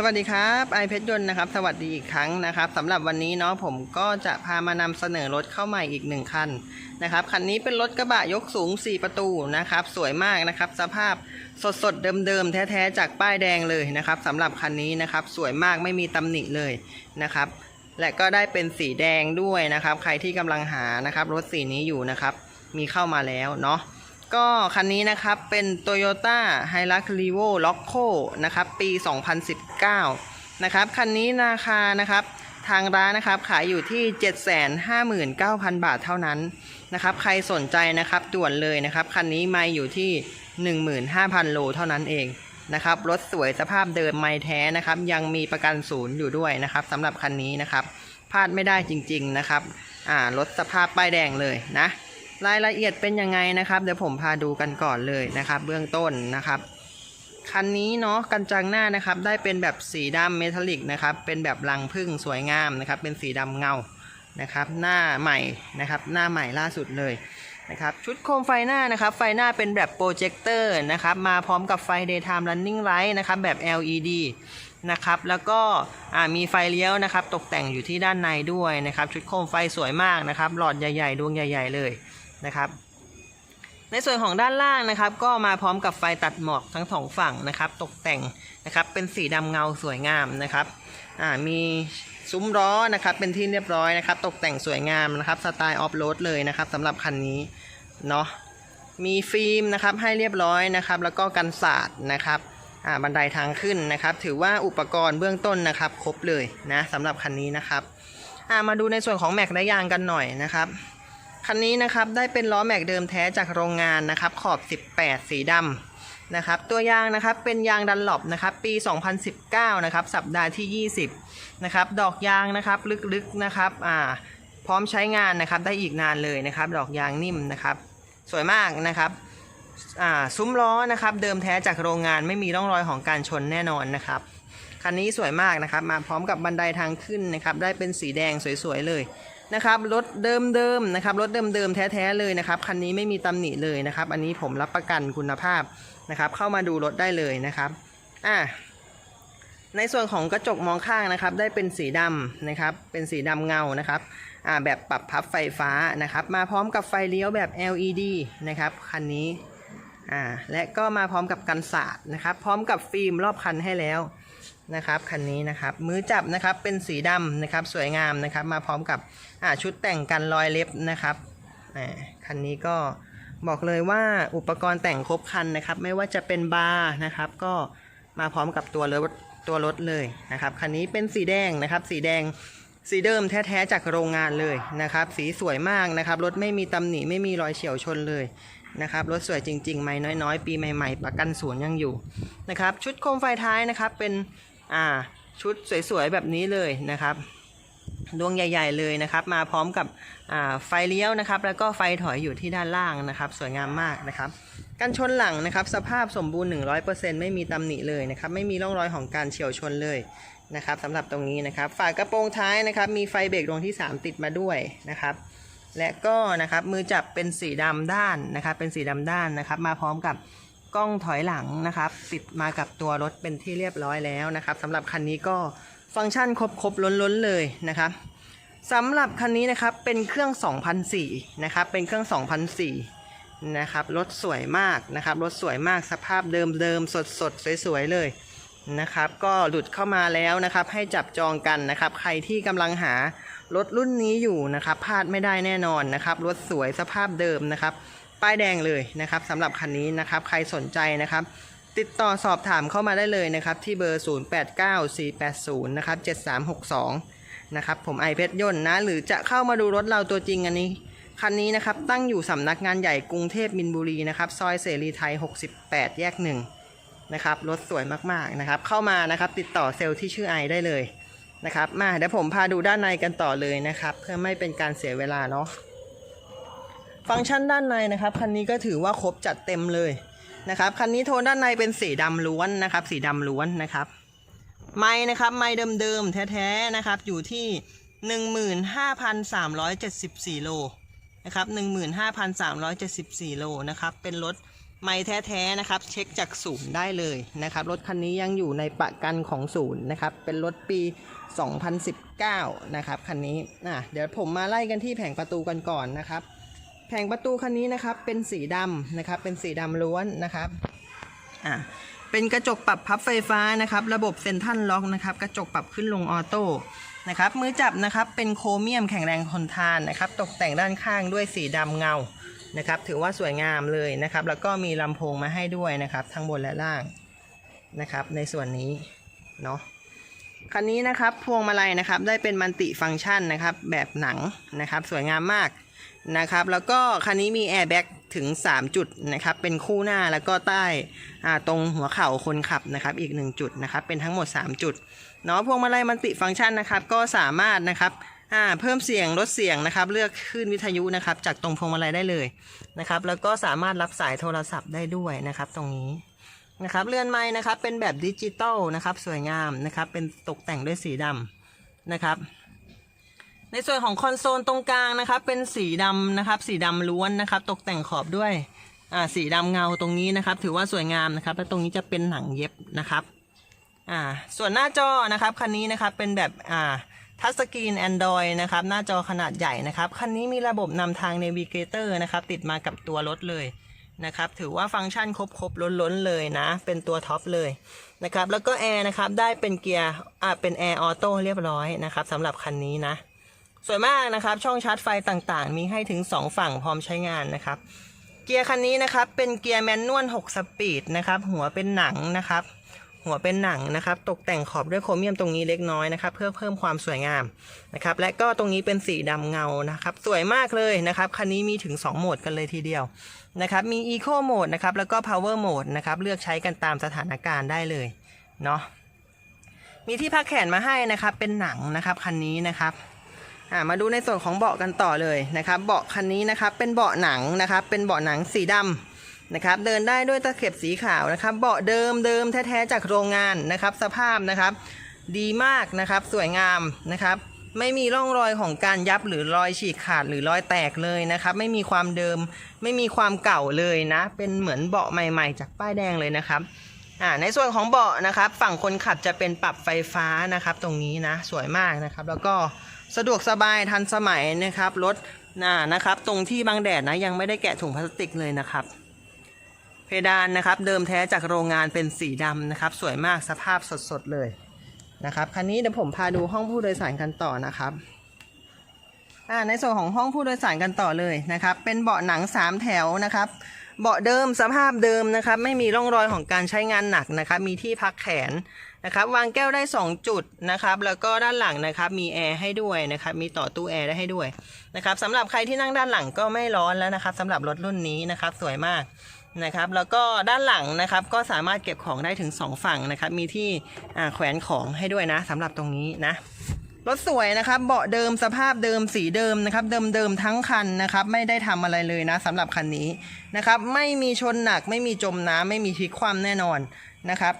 สวัสดีครับไอเพชรยนต์นะครับสวัสดีอีกครั้งนะครับสำหรับวันนี้เนาะผมก็จะพามานำเสนอรถเข้าใหม่อีกหนึ่งคันนะครับคันนี้เป็นรถกระบะยกสูง 4 ประตูนะครับสวยมากนะครับสภาพสดสดเดิมๆแท้ๆจากป้ายแดงเลยนะครับสำหรับคันนี้นะครับสวยมากไม่มีตำหนิเลยนะครับและก็ได้เป็นสีแดงด้วยนะครับ ใครที่กำลังหานะครับรถสีนี้อยู่นะครับมีเข้ามาแล้วเนาะ ก็คันนี้นะครับเป็น Toyota Hilux Revo Loco นะครับปี 2019 นะครับ คันนี้ราคานะครับทางร้านนะครับขายอยู่ที่ 759,000 บาทเท่านั้นนะครับ ใครสนใจนะครับด่วนเลยนะครับ คันนี้ไม่อยู่ที่ 15,000 โลเท่านั้นเองนะครับรถสวยสภาพเดิมไม่แท้นะครับ ยังมีประกันศูนย์อยู่ด้วยนะครับสำหรับคันนี้นะครับพลาดไม่ได้จริง ๆนะครับ อ่ารถสภาพป้ายแดงเลยนะ รายละเอียดเป็นยังไงนะครับ เดี๋ยวผมพาดูกันก่อนเลยนะครับ เบื้องต้นนะครับคันนี้เนาะกันจังหน้านะครับ ได้เป็นแบบสีดำเมทัลลิกนะครับ เป็นแบบรังพึ่งสวยงามนะครับ เป็นสีดำเงานะครับ หน้าใหม่นะครับ หน้าใหม่ล่าสุดเลยนะครับ ชุดโคมไฟหน้านะครับ ไฟหน้าเป็นแบบโปรเจคเตอร์นะครับ มาพร้อมกับไฟ daytime running light นะครับ แบบ LED นะครับ แล้วก็มีไฟเลี้ยวนะครับ ตกแต่งอยู่ที่ด้านในด้วยนะครับ ชุดโคมไฟสวยมากนะครับ หลอดใหญ่ ๆ ดวงใหญ่ ๆ เลย นะครับ ในส่วนของด้านล่างนะครับ ก็มาพร้อมกับไฟตัดหมอกทั้งสองฝั่งนะครับ ตกแต่งนะครับเป็นสีดำเงาสวยงามนะครับอ่ามีซุ้มล้อนะครับ เป็นที่เรียบร้อยนะครับ ตกแต่งสวยงามนะครับสไตล์ออฟโรดเลยนะครับสำหรับคันนี้เนาะมีฟิล์มนะครับให้เรียบร้อยนะครับ แล้วก็กันศาสตร์นะครับบันไดทางขึ้นนะครับ ถือว่าอุปกรณ์เบื้องต้นนะครับ ครบเลยนะสำหรับคันนี้นะครับมาดูในส่วนของแม็กและยางกันหน่อยนะครับ คันนี้นะครับได้เป็นล้อแม็กเดิมแท้จากโรงงานนะครับ ขอบ 18 สีดำนะครับ ตัวยางนะครับเป็นยางดันหลบนะครับ ปี 2019 นะครับ สัปดาห์ที่ 20 นะครับ ดอกยางนะครับลึกๆนะครับอ่าพร้อมใช้งานนะครับได้อีกนานเลยนะครับ ดอกยางนิ่มนะครับ สวยมากนะครับอ่าซุ้มล้อนะครับ เดิมแท้จากโรงงานไม่มีร่องรอยของการชนแน่นอนนะครับคันนี้สวยมากนะครับ มาพร้อมกับบันไดทางขึ้นนะครับ ได้เป็นสีแดงสวยๆเลย นะครับรถเดิมๆนะครับรถเดิมๆแท้ๆเลยนะครับคันนี้ไม่มีตำหนิเลยนะครับ อันนี้ผมรับประกันคุณภาพนะครับ เข้ามาดูรถได้เลยนะครับอ่าในส่วนของกระจกมองข้างนะครับ ได้เป็นสีดำนะครับ เป็นสีดำเงานะครับอ่าแบบปรับพับไฟฟ้านะครับ มาพร้อมกับไฟเลี้ยวแบบ LED นะครับคันนี้อ่าและก็มาพร้อมกับกันศาสตร์นะครับ พร้อมกับฟิล์มรอบคันให้แล้ว นะครับคันนี้นะครับมือจับนะครับเป็นสีดำนะครับสวยงามนะครับมาพร้อมกับชุดแต่งกันรอยเล็บนะครับคันนี้ก็บอกเลยว่าอุปกรณ์แต่งครบคันนะครับ ไม่ว่าจะเป็นบาร์นะครับ ก็มาพร้อมกับตัวรถตัวรถเลยนะครับคันนี้เป็นสีแดงนะครับ สีแดงสีเดิมแท้ๆจากโรงงานเลยนะครับ สีสวยมากนะครับรถไม่มีตำหนิไม่มีรอยเฉียวชนเลยนะครับรถสวยจริงๆไม่น้อยๆ ปีใหม่ ๆ ประกันศูนย์ยังอยู่นะครับชุดโคมไฟท้ายนะครับเป็น อ่า ชุดสวยๆแบบนี้เลยนะครับ ดวงใหญ่ ๆ เลยนะครับ มาพร้อมกับไฟเลี้ยวนะครับ แล้วก็ไฟถอยอยู่ที่ด้านล่างนะครับ สวยงามมากนะครับกันชนหลังนะครับ สภาพสมบูรณ์ 100%ไม่มีตำหนิเลยนะครับไม่มีร่องรอยของการเฉียวชนเลยนะครับสำหรับตรงนี้นะครับ ฝากระโปรงท้ายนะครับ มีไฟเบรกดวงที่ 3 ติดมาด้วยนะครับ และก็นะครับมือจับเป็นสีดำด้านนะครับ เป็นสีดำด้านนะครับ มาพร้อมกับ กล้องถอยหลังนะครับติดมากับตัวรถเป็นที่เรียบร้อยแล้วนะครับสำหรับคันนี้ก็ฟังก์ชันครบครบล้นล้นๆเลยนะครับสำหรับคันนี้นะครับเป็นเครื่อง2004นะครับเป็นเครื่อง2004นะครับรถสวยมากนะครับรถสวยมากสภาพเดิมเดิมสดสดสวยๆเลยนะครับก็หลุดเข้ามาแล้วนะครับให้จับจองกันนะครับใครที่กำลังหารถรุ่นนี้อยู่นะครับพลาดไม่ได้แน่นอนนะครับรถสวยสภาพเดิมนะครับ ป้ายแดงเลยนะครับสำหรับคันนี้นะครับใครสนใจนะครับ ติดต่อสอบถามเข้ามาได้เลยนะครับที่เบอร์ 089480นะครับ7362นะครับผมไอเพชรยนต์นะหรือจะเข้ามาดูรถเราตัวจริงอันนี้คันนี้นะครับตั้งอยู่สำนักงานใหญ่กรุงเทพมินบุรีนะครับซอยเสรีไทย 68 แยกหนึ่งนะครับรถสวยมากๆนะครับเข้ามานะครับติดต่อเซลล์ที่ชื่อไอได้เลยนะครับมาเดี๋ยวผมพาดูด้านในกันต่อเลยนะครับ เพื่อไม่เป็นการเสียเวลาเนาะ ฟังก์ชันด้านในนะครับคันนี้ก็ถือว่าครบจัดเต็มเลยนะครับคันนี้โทนด้านในเป็นสีดำล้วนนะครับ สีดำล้วนนะครับ ไม้นะครับไม้เดิมๆแท้ๆนะครับ อยู่ที่ 15,374 โลนะครับ15,374 โลนะครับ เป็นรถไม่แท้ๆนะครับ เช็คจากศูนย์ได้เลยนะครับ รถคันนี้ยังอยู่ในประกันของศูนย์นะครับ เป็นรถปี 2019 นะครับคันนี้อะเดี๋ยวผมมาไล่กันที่แผงประตูกันก่อนนะครับ แผงประตูคันนี้นะครับเป็นสีดำนะครับเป็นสีดำล้วนนะครับอะเป็นกระจกปรับพับไฟฟ้านะครับ ระบบเซ็นทรัลล็อกนะครับ กระจกปรับขึ้นลงออโต้นะครับมือจับนะครับเป็นโครเมียมแข็งแรงทนทานนะครับ ตกแต่งด้านข้างด้วยสีดำเงานะครับ ถือว่าสวยงามเลยนะครับ แล้วก็มีลำโพงมาให้ด้วยนะครับ ทั้งบนและล่างนะครับ ในส่วนนี้เนาะคันนี้นะครับพวงมาลัยนะครับ ได้เป็นมัลติฟังก์ชันนะครับ แบบหนังนะครับ สวยงามมาก นะครับ แล้วก็คันนี้มีแอร์แบ็กถึง 3 จุดนะครับ เป็นคู่หน้าแล้วก็ใต้ตรงหัวเข่าคนขับนะครับ อีก 1 จุดนะครับ เป็นทั้งหมด 3 จุด เนาะพวงมาลัยมัลติฟังก์ชันนะครับ ก็สามารถนะครับเพิ่มเสียงลดเสียงนะครับ เลือกคลื่นวิทยุนะครับ จากตรงพวงมาลัยได้เลยนะครับ แล้วก็สามารถรับสายโทรศัพท์ได้ด้วยนะครับ ตรงนี้นะครับเรือนไม้นะครับ เป็นแบบดิจิตอลนะครับ สวยงามนะครับ เป็นตกแต่งด้วยสีดำนะครับ ในส่วนของคอนโซลตรงกลางนะครับเป็นสีดำนะครับ สีดำล้วนนะครับ ตกแต่งขอบด้วยอ่าสีดำเงาตรงนี้นะครับ ถือว่าสวยงามนะครับ และตรงนี้จะเป็นหนังเย็บนะครับอ่าส่วนหน้าจอนะครับคันนี้นะครับเป็นแบบอ่าทัชสกรีน Android นะครับ หน้าจอขนาดใหญ่นะครับ คันนี้มีระบบนำทาง Navigator นะครับ ติดมากับตัวรถเลยนะครับ ถือว่าฟังก์ชันครบๆล้นๆเลยนะ เป็นตัวท็อปเลยนะครับ แล้วก็แอร์นะครับ ได้เป็นเกียร์ อ่าเป็นแอร์ออโต้เรียบร้อยนะครับสำหรับคันนี้นะ สวยมากนะครับ ช่องชาร์จไฟต่างๆ มีให้ถึง 2 ฝั่งพร้อมใช้งานนะครับ เกียร์คันนี้นะครับ เป็นเกียร์แมนนวล 6 สปีดนะครับ หัวเป็นหนังนะครับ หัวเป็นหนังนะครับ ตกแต่งขอบด้วยโครเมียมตรงนี้เล็กน้อยนะครับ เพื่อเพิ่มความสวยงามนะครับ และก็ตรงนี้เป็นสีดำเงานะครับ สวยมากเลยนะครับ คันนี้มีถึง 2 โหมดกันเลยทีเดียวนะครับ มี Eco Mode นะครับ แล้วก็ Power Mode นะครับ เลือกใช้กันตามสถานการณ์ได้เลยเนาะ มีที่พักแขนมาให้นะครับ เป็นหนังนะครับคันนี้นะครับ มาดูในส่วนของเบาะกันต่อเลยนะครับเบาะคันนี้นะครับเป็นเบาะหนังนะครับเป็นเบาะหนังสีดำนะครับเดินได้ด้วยตะเข็บสีขาวนะครับเบาะเดิมเดิมแท้ๆจากโรงงานนะครับ สภาพนะครับ ดีมากนะครับสวยงามนะครับ ไม่มีร่องรอยของการยับหรือรอยฉีกขาดหรือรอยแตกเลยนะครับ ไม่มีความเดิม ไม่มีความเก่าเลยนะ เป็นเหมือนเบาะใหม่ๆ จากป้ายแดงเลยนะครับอ่าในส่วนของเบาะนะครับ ฝั่งคนขับจะเป็นปรับไฟฟ้านะครับ ตรงนี้นะสวยมากนะครับ แล้วก็ สะดวกสบายทันสมัยนะครับรถน่านะครับ ตรงที่บังแดดนะยังไม่ได้แกะถุงพลาสติกเลยนะครับ เพดานนะครับเดิมแท้จากโรงงานเป็นสีดำนะครับ สวยมากสภาพสดๆเลยนะครับคันนี้เดี๋ยวผมพาดูห้องผู้โดยสารกันต่อนะครับอ่าในส่วนของห้องผู้โดยสารกันต่อเลยนะครับ เป็นเบาะหนัง 3 แถวนะครับ เบาะเดิมสภาพเดิมนะครับ ไม่มีร่องรอยของการใช้งานหนักนะครับ มีที่พักแขน นะครับวางแก้วได้ 2 จุดนะครับแล้วก็ด้านหลังนะครับมีแอร์ให้ด้วยนะครับมีต่อตู้แอร์ได้ให้ด้วยนะครับสำหรับใครที่นั่งด้านหลังก็ไม่ร้อนแล้วนะครับสำหรับรถรุ่นนี้นะครับสวยมากนะครับแล้วก็ด้านหลังนะครับก็สามารถเก็บของได้ถึง 2 ฝั่งนะครับมีที่แขวนของให้ด้วยนะสำหรับตรงนี้นะรถสวยนะครับเบาะเดิมสภาพเดิมสีเดิมนะครับเดิมๆทั้งคันนะครับไม่ได้ทำอะไรเลยนะสำหรับคันนี้นะครับไม่มีชนหนักไม่มีจมน้ำไม่มีพลิกคว่ำแน่นอนนะครับ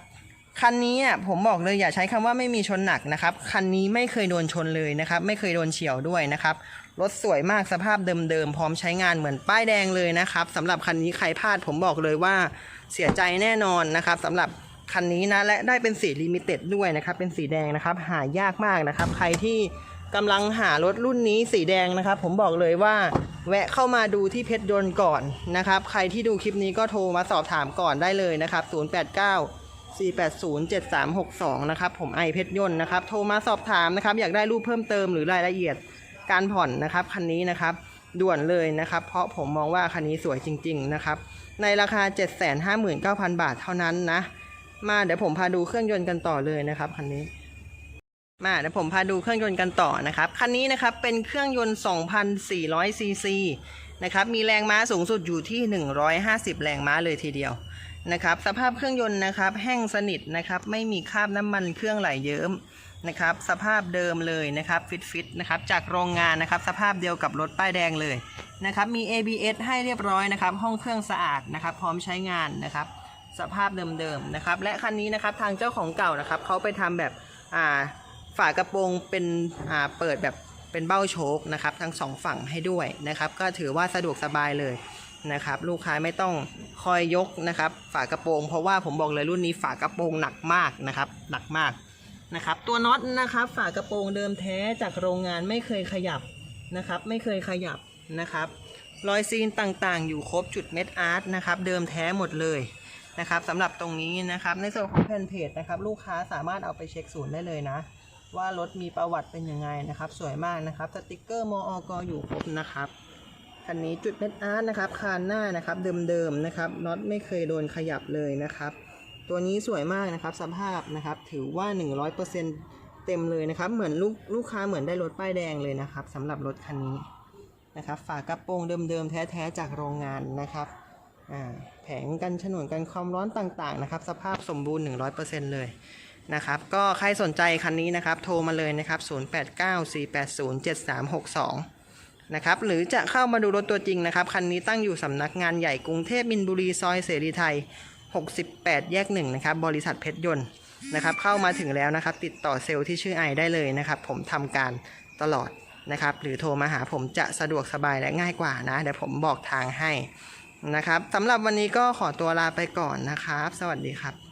คันนี้อะผมบอกเลยอย่าใช้คำว่าไม่มีชนหนักนะครับ คันนี้ไม่เคยโดนชนเลยนะครับ ไม่เคยโดนเฉียวด้วยนะครับ รถสวยมากสภาพเดิมๆ พร้อมใช้งานเหมือนป้ายแดงเลยนะครับสำหรับคันนี้ใครพลาดผมบอกเลยว่าเสียใจแน่นอนนะครับสำหรับคันนี้นะและได้เป็นสีลิมิเต็ดด้วยนะครับ เป็นสีแดงนะครับ หายากมากนะครับ ใครที่กำลังหารถรุ่นนี้สีแดงนะครับ ผมบอกเลยว่า แวะเข้ามาดูที่เพชรยนต์ก่อนนะครับ ใครที่ดูคลิปนี้ก็โทรมาสอบถามก่อนได้เลยนะครับ 089 4807362 นะครับ ผมไอเพชรยนต์นะครับ โทรมาสอบถามนะครับ อยากได้รูปเพิ่มเติมหรือรายละเอียดการผ่อนนะครับ คันนี้นะครับ ด่วนเลยนะครับ เพราะผมมองว่าคันนี้สวยจริง ๆ นะครับ ในราคา 759,000 บาทเท่านั้นนะ มาเดี๋ยวผมพาดูเครื่องยนต์กันต่อเลยนะครับคันนี้ มาเดี๋ยวผมพาดูเครื่องยนต์กันต่อนะครับ คันนี้นะครับเป็นเครื่องยนต์ 2,400ซีซีนะครับ มีแรงม้าสูงสุดอยู่ที่ 150 แรงม้าเลยทีเดียว นะครับ สภาพเครื่องยนต์นะครับ แห้งสนิทนะครับ ไม่มีคราบน้ำมันเครื่องไหลเยิ้มนะครับ สภาพเดิมเลยนะครับฟิตฟิตนะครับ จากโรงงานนะครับ สภาพเดียวกับรถป้ายแดงเลยนะครับ มี ABS ให้เรียบร้อยนะครับ ห้องเครื่องสะอาดนะครับ พร้อมใช้งานนะครับ สภาพเดิมๆนะครับ และคันนี้นะครับทางเจ้าของเก่านะครับเขาไปทำแบบอ่าฝากระโปรงเป็นอ่าเปิดแบบเป็นเบ้าโชคนะครับ ทั้งสองฝั่งให้ด้วยนะครับ ก็ถือว่าสะดวกสบายเลย นะครับ ลูกค้าไม่ต้องคอยยกนะครับ ฝากระโปรง เพราะว่าผมบอกเลยรุ่นนี้ฝากระโปรงหนักมากนะครับ หนักมากนะครับ ตัวน็อตนะครับ ฝากระโปรงเดิมแท้จากโรงงานไม่เคยขยับนะครับ ไม่เคยขยับนะครับ รอยซีนต่างๆ อยู่ครบจุดเม็ดอาร์ตนะครับ เดิมแท้หมดเลยนะครับสำหรับตรงนี้นะครับ ในส่วนของแผ่นเพจนะครับ ลูกค้าสามารถเอาไปเช็คศูนย์ได้เลยนะว่ารถมีประวัติเป็นยังไงนะครับ สวยมากนะครับ สติกเกอร์มออกอยู่ครบนะครับ คันนี้จุดเม็ดอาร์ตนะครับคานหน้านะครับเดิมๆนะครับน็อตไม่เคยโดนขยับเลยนะครับ ตัวนี้สวยมากนะครับสภาพนะครับถือว่า 100%เต็มเลยนะครับ เหมือนลูกลูกค้าเหมือนได้รถป้ายแดงเลยนะครับสำหรับรถคันนี้นะครับฝากระโปรงเดิมๆแท้ๆจากโรงงานนะครับแผงกันฉนวนกันความร้อนต่างๆนะครับ สภาพสมบูรณ์ 100%เลยนะครับก็ใครสนใจคันนี้นะครับ โทรมาเลยนะครับ 0894807362 นะครับหรือจะเข้ามาดูรถตัวจริงนะครับ คันนี้ตั้งอยู่สำนักงานใหญ่กรุงเทพมินบุรีซอยเสรีไทย 68 แยก1นะครับบริษัทเพชรยนต์นะครับเข้ามาถึงแล้วนะครับ ติดต่อเซลล์ที่ชื่อไอได้เลยนะครับ ผมทำการตลอดนะครับ หรือโทรมาหาผมจะสะดวกสบายและง่ายกว่านะ เดี๋ยวผมบอกทางให้นะครับสำหรับวันนี้ก็ขอตัวลาไปก่อนนะครับ สวัสดีครับ